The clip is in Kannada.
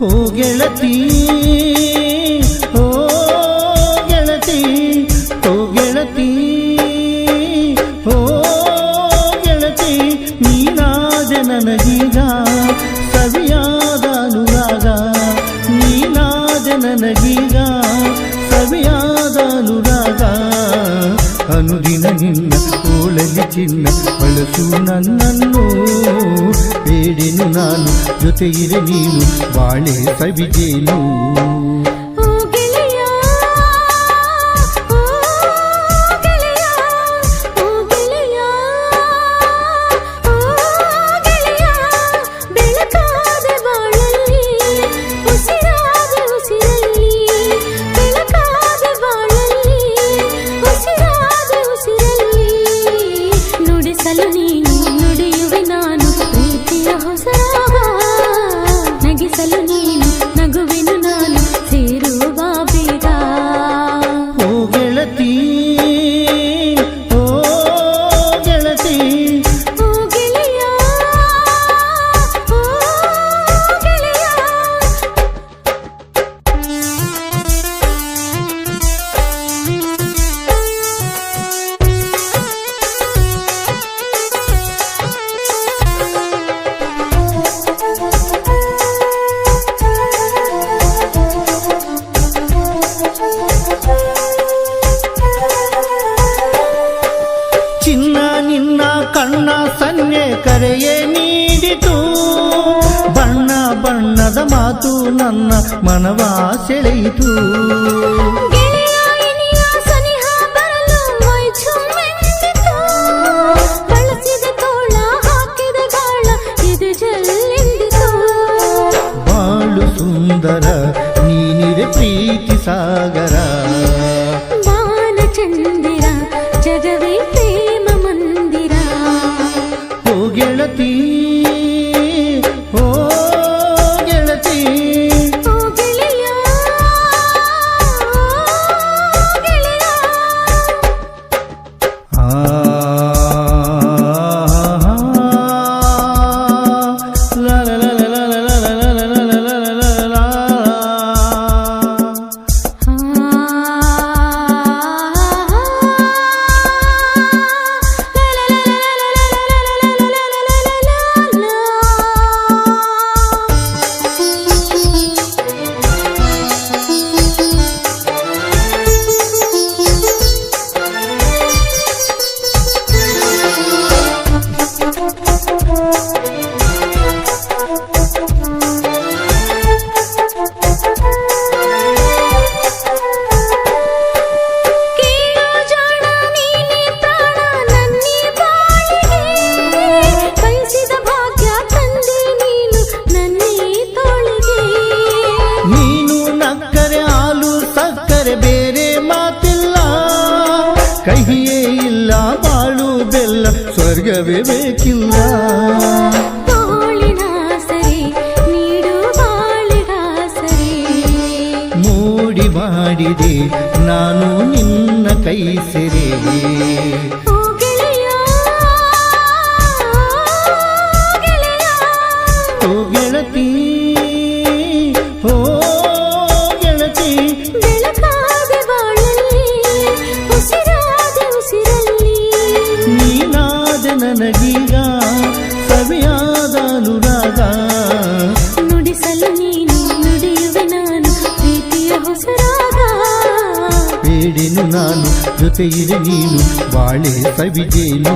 ಓ ಗೆಳತಿ ಓ ಗೆಳತಿ ಓ ಗೆಳತಿ ಓ ಗೆಳತಿ ನೀನಾದ ನನಗೀಗ ಸವಿಯಾದ ಅನುರಾಗ ನೀನಾದ ನನಗೀಗ ಸವಿಯಾದ ಅನುರಾಗ ಅನುದಿನ ನಿನ್ನ ಓಳಲಿ ಚಿನ್ನ ಬಳಸು ನನ್ನನ್ನು ಬೇಡೆನು ನಾನು ಜೊತೆ ಇರೆ ನೀನು ಬಾಳೆ ಸವಿಜೇನು ಸಲು ಕಣ್ಣ ಸನ್ನೆ ಕರೆಯೇ ನೀಡಿತು. ಬಣ್ಣ ಬಣ್ಣದ ಮಾತು ನನ್ನ ಮನವ ಸೆಳೆಯಿತು. ಬಾಳು ಸುಂದರ ನೀನಿದೆ ಪ್ರೀತಿ ಸಾಗರ. స్వర్గవే కిందా ಮೂಡಿ ಮಾಡಿದೆ ನಾನು ನಿನ್ನ ಕೈ ಸೆರೆಯೇ ಜೊತೆಯಿರಿ ನೀನು ಬಾಳೆ ಸವಿದೇನು